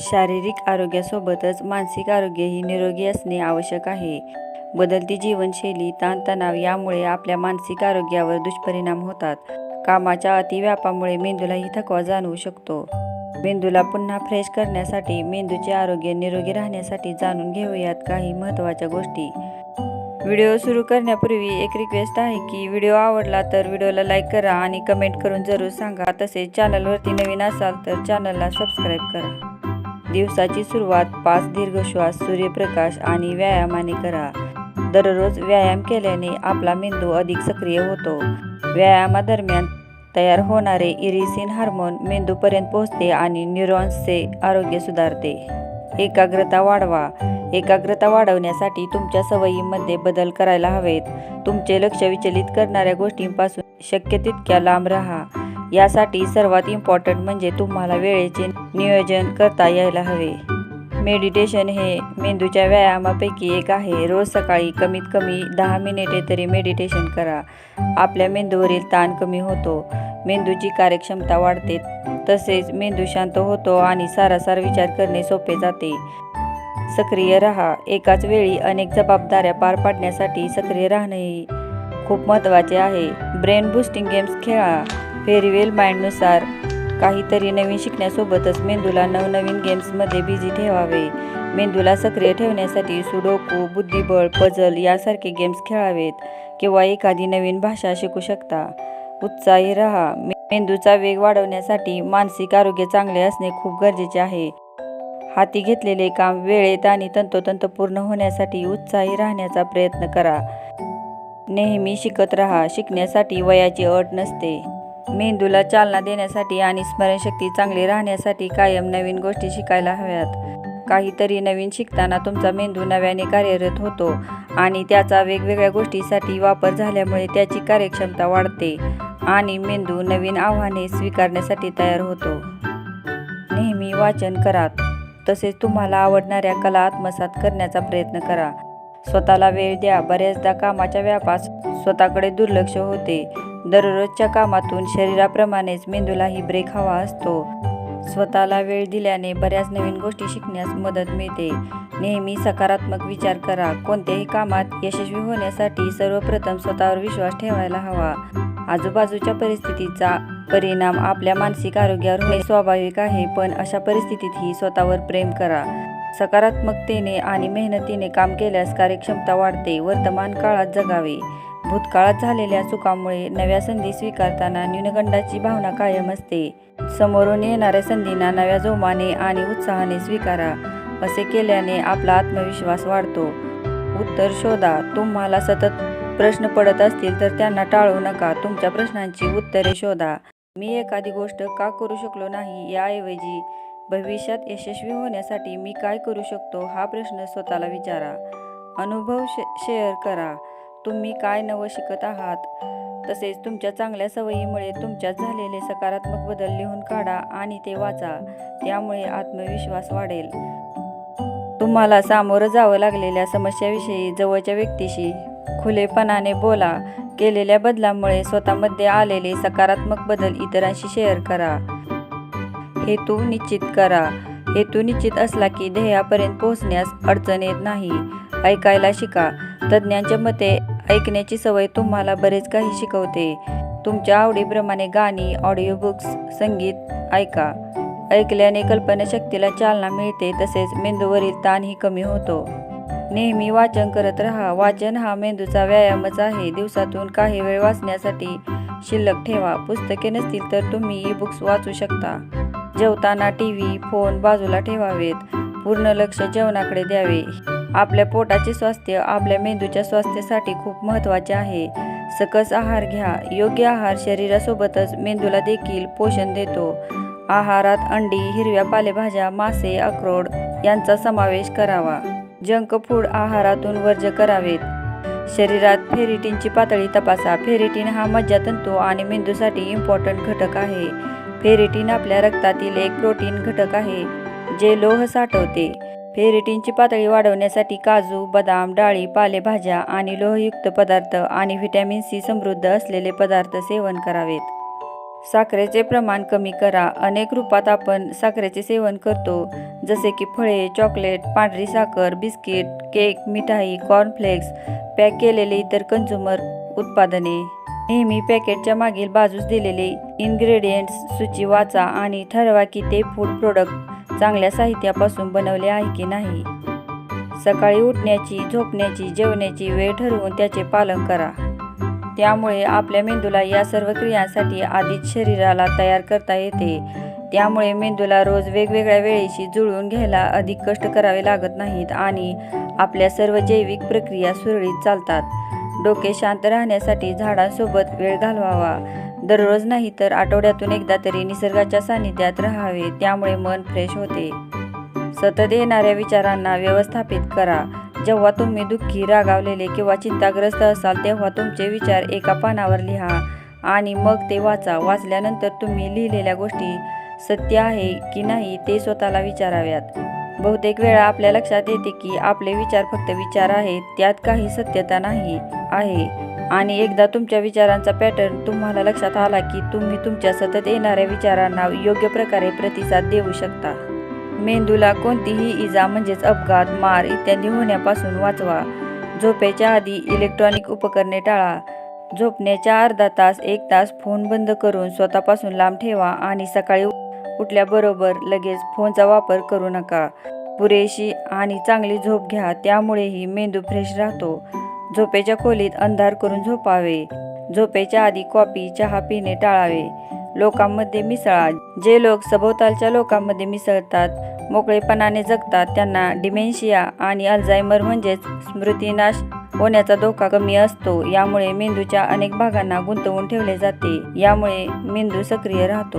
शारीरिक आरोग्यासोबतच मानसिक आरोग्यही निरोगी असणे आवश्यक आहे. बदलती जीवनशैली ताणतणाव यामुळे आपल्या मानसिक आरोग्यावर दुष्परिणाम होतात. कामाच्या अतिव्यापामुळे मेंदूलाही थकवा जाणवू शकतो. मेंदूला पुन्हा फ्रेश करण्यासाठी मेंदूचे आरोग्य निरोगी राहण्यासाठी जाणून घेऊयात काही महत्त्वाच्या गोष्टी. व्हिडिओ सुरू करण्यापूर्वी एक रिक्वेस्ट आहे की व्हिडिओ आवडला तर व्हिडिओला लाईक करा आणि कमेंट करून जरूर सांगा. तसेच चॅनलवरती नवीन असाल तर चॅनलला सबस्क्राईब करा. दिवसाची सुरुवात पाच दीर्घ श्वास सूर्यप्रकाश आणि व्यायामाने करा. दररोज व्यायाम केल्याने आपला मेंदू अधिक सक्रिय होतो. व्यायामादरम्यान तयार होणारे इरिसिन हार्मोन मेंदूपर्यंत पोहोचते आणि न्यूरॉन्सचे आरोग्य सुधारते. एकाग्रता वाढवा. एकाग्रता वाढवण्यासाठी तुमच्या सवयीमध्ये बदल करायला हवेत. तुमचे लक्ष विचलित करणाऱ्या गोष्टींपासून शक्य तितक्या लांब राहा. यासाठी सर्वात इम्पॉर्टंट म्हणजे तुम्हाला वेळेचे नियोजन करता यायला हवे. मेडिटेशन हे मेंदूच्या व्यायामापैकी एक आहे. रोज सकाळी कमीत कमी दहा मिनिटे तरी मेडिटेशन करा. आपल्या मेंदूवरील ताण कमी होतो. मेंदूची कार्यक्षमता वाढते. तसेच मेंदू शांत होतो आणि सारासार विचार करणे सोपे जाते. सक्रिय राहा. एकाच वेळी अनेक जबाबदाऱ्या पार पाडण्यासाठी सक्रिय राहणेही खूप महत्त्वाचे आहे. ब्रेन बूस्टिंग गेम्स खेळा. फेरीवेल माइंडनुसार काहीतरी नवीन शिकण्यासोबतच मेंदूला नवनवीन गेम्समध्ये बिझी ठेवावे. मेंदूला सक्रिय ठेवण्यासाठी सुडोकू बुद्धिबळ पझल यासारखे गेम्स खेळावेत किंवा एखादी नवीन भाषा शिकू शकता. उत्साही रहा. मेंदूचा वेग वाढवण्यासाठी मानसिक आरोग्य चांगले असणे खूप गरजेचे आहे. हाती घेतलेले काम वेळेत आणि तंतोतंत पूर्ण होण्यासाठी उत्साही राहण्याचा प्रयत्न करा. नेहमी शिकत रहा. शिकण्यासाठी वयाची अट नसते. मेंदूला चालना देण्यासाठी आणि स्मरणशक्ती चांगली राहण्यासाठी कायम नवीन गोष्टी शिकायला हव्यात. काहीतरी नवीन शिकताना तुमचा मेंदू नव्याने कार्यरत होतो आणि त्याचा वेगवेगळ्या गोष्टीसाठी वापर झाल्यामुळे त्याची कार्यक्षमता वाढते आणि मेंदू नवीन आव्हाने स्वीकारण्यासाठी तयार होतो. नेहमी वाचन करा. तसेच तुम्हाला आवडणाऱ्या कला आत्मसात करण्याचा प्रयत्न करा. स्वतःला वेळ द्या. बऱ्याचदा कामाच्या व्यापास स्वतःकडे दुर्लक्ष होते. दररोजच्या कामातून शरीराप्रमाणेच मेंदूलाही ब्रेक हवा असतो. स्वतःला वेळ दिल्याने बऱ्याच नवीन गोष्टी शिकण्यास मदत मिळते. नेहमी सकारात्मक विचार करा. कोणत्याही कामात यशस्वी होण्यासाठी सर्वप्रथम स्वतःवर विश्वास ठेवायला हवा. आजूबाजूच्या परिस्थितीचा परिणाम आपल्या मानसिक आरोग्यावर होणे स्वाभाविक आहे पण अशा परिस्थितीतही स्वतःवर प्रेम करा. सकारात्मकतेने आणि मेहनतीने काम केल्यास कार्यक्षमता वाढते. वर्तमान काळात जगावे. भूतकाळात झालेल्या चुकामुळे नव्या संधी स्वीकारताना न्यूनगंडाची भावना कायम असते. समोरून येणाऱ्या संधींना नव्या जोमाने आणि उत्साहाने स्वीकारा असे केल्याने आपला आत्मविश्वास वाढतो. उत्तर शोधा. तुम्हाला सतत प्रश्न पडत असतील तर त्यांना टाळू नका. तुमच्या प्रश्नांची उत्तरे शोधा. मी एखादी गोष्ट का करू शकलो नाही याऐवजी भविष्यात यशस्वी होण्यासाठी मी काय करू शकतो हा प्रश्न स्वतःला विचारा. अनुभव शे शेअर करा. तुम्ही काय नवं शिकत आहात? तसेच तुमच्या चांगल्या सवयीमुळे तुमच्यात झालेले सकारात्मक बदल लिहून काढा आणि ते वाचा. त्यामुळे आत्मविश्वास वाढेल. तुम्हाला सामोरं जावं लागलेल्या समस्याविषयी जवळच्या व्यक्तीशी खुलेपणाने बोला. केलेल्या बदलामुळे स्वतःमध्ये आलेले सकारात्मक बदल इतरांशी शेअर करा. हेतू निश्चित करा. हेतू निश्चित असला की ध्येयापर्यंत पोहोचण्यास अडचण येत नाही. ऐकायला शिका. तज्ज्ञांच्या मते ऐकण्याची सवय तुम्हाला बरेच काही शिकवते. तुमच्या आवडीप्रमाणे गाणी ऑडिओ बुक्स संगीत ऐका. ऐकल्याने कल्पनाशक्तीला चालना मिळते तसेच मेंदूवरील ताणही कमी होतो. नेहमी वाचन करत राहा. वाचन हा मेंदूचा व्यायामच आहे. दिवसातून काही वेळ वाचण्यासाठी शिल्लक ठेवा. पुस्तके नसतील तर तुम्ही ई बुक्स वाचू शकता. जेवताना टी व्ही फोन बाजूला ठेवावेत. पूर्ण लक्ष जेवणाकडे द्यावे. आपल्या पोटाचे स्वास्थ्य आपल्या मेंदूच्या स्वास्थ्यासाठी खूप महत्त्वाचे आहे. सकस आहार घ्या. योग्य आहार शरीरासोबतच मेंदूला देखील पोषण देतो. आहारात अंडी हिरव्या पालेभाज्या मासे अक्रोड यांचा समावेश करावा. जंक फूड आहारातून वर्ज्य करावेत. शरीरात फेरिटीनची पातळी तपासा. फेरिटीन हा मज्जातंतू आणि मेंदूसाठी इम्पॉर्टंट घटक आहे. फेरिटीन आपल्या रक्तातील एक प्रोटीन घटक आहे जे लोह साठवते. फेरिटीनची पातळी वाढवण्यासाठी काजू बदाम डाळी पालेभाज्या आणि लोहयुक्त पदार्थ आणि व्हिटॅमिन सी समृद्ध असलेले पदार्थ सेवन करावेत. साखरेचे प्रमाण कमी करा. अनेक रूपात आपण साखरेचे सेवन करतो जसे की फळे चॉकलेट पांढरी साखर बिस्किट केक मिठाई कॉर्नफ्लेक्स पॅक केलेले इतर कंझ्युमर उत्पादने. नेहमी पॅकेटच्या मागील बाजूस दिलेले इन्ग्रेडियंट्स सूची वाचा आणि ठरवा की ते फूड प्रोडक्ट चांगल्या साहित्यापासून बनवले आहे की नाही? सकाळी उठण्याची झोपण्याची जेवण्याची वेळ ठरवून त्याचे पालन करा. त्यामुळे आपल्या मेंदूला या सर्व क्रियांसाठी आधीच शरीराला तयार करता येते. त्यामुळे मेंदूला रोज वेगवेगळ्या वेळेशी जुळवून घ्यायला अधिक कष्ट करावे लागत नाहीत आणि आपल्या सर्व जैविक प्रक्रिया सुरळीत चालतात. डोके शांत राहण्यासाठी झाडांसोबत वेळ घालवावा. दररोज नाही तर आठवड्यातून एकदा तरी निसर्गाच्या सानिध्यात राहावे त्यामुळे मन फ्रेश होते. सतत येणाऱ्या विचारांना व्यवस्थापित करा. जेव्हा तुम्ही दुःखी रागावलेले किंवा चिंताग्रस्त असाल तेव्हा तुमचे विचार एका पानावर लिहा आणि मग ते वाचा. वाचल्यानंतर तुम्ही लिहिलेल्या गोष्टी सत्य आहे की नाही ते स्वतःला विचाराव्यात. बहुतेक वेळा आपल्या लक्षात येते की आपले विचार फक्त विचार आहेत त्यात काही सत्यता नाही आहे. आणि एकदा तुमच्या विचारांचा पॅटर्न तुम्हाला लक्षात आला की तुम्ही तुमच्या सतत येणाऱ्या विचारांना योग्य प्रकारे प्रतिसाद देऊ शकता. मेंदूला कोणतीही इजा म्हणजेच अपघात मार इत्यादी होण्यापासून वाचवा. झोपेच्या आधी इलेक्ट्रॉनिक उपकरणे टाळा. झोपण्याच्या अर्धा तास एक तास फोन बंद करून स्वतःपासून लांब ठेवा आणि सकाळी उठल्याबरोबर लगेच फोनचा वापर करू नका. पुरेशी आणि चांगली झोप घ्या त्यामुळेही मेंदू फ्रेश राहतो. झोपेच्या खोलीत अंधार करून झोपावे. झोपेच्या आधी कॉफी चहा पिणे टाळावे. लोकांमध्ये मिसळा. जे लोक सभोवतालच्या लोकांमध्ये मिसळतात मोकळेपणाने जगतात त्यांना डिमेन्शिया आणि अल्झायमर म्हणजेच स्मृतीनाश होण्याचा धोका कमी असतो. यामुळे मेंदूच्या अनेक भागांना गुंतवून ठेवले जाते. यामुळे मेंदू सक्रिय राहतो.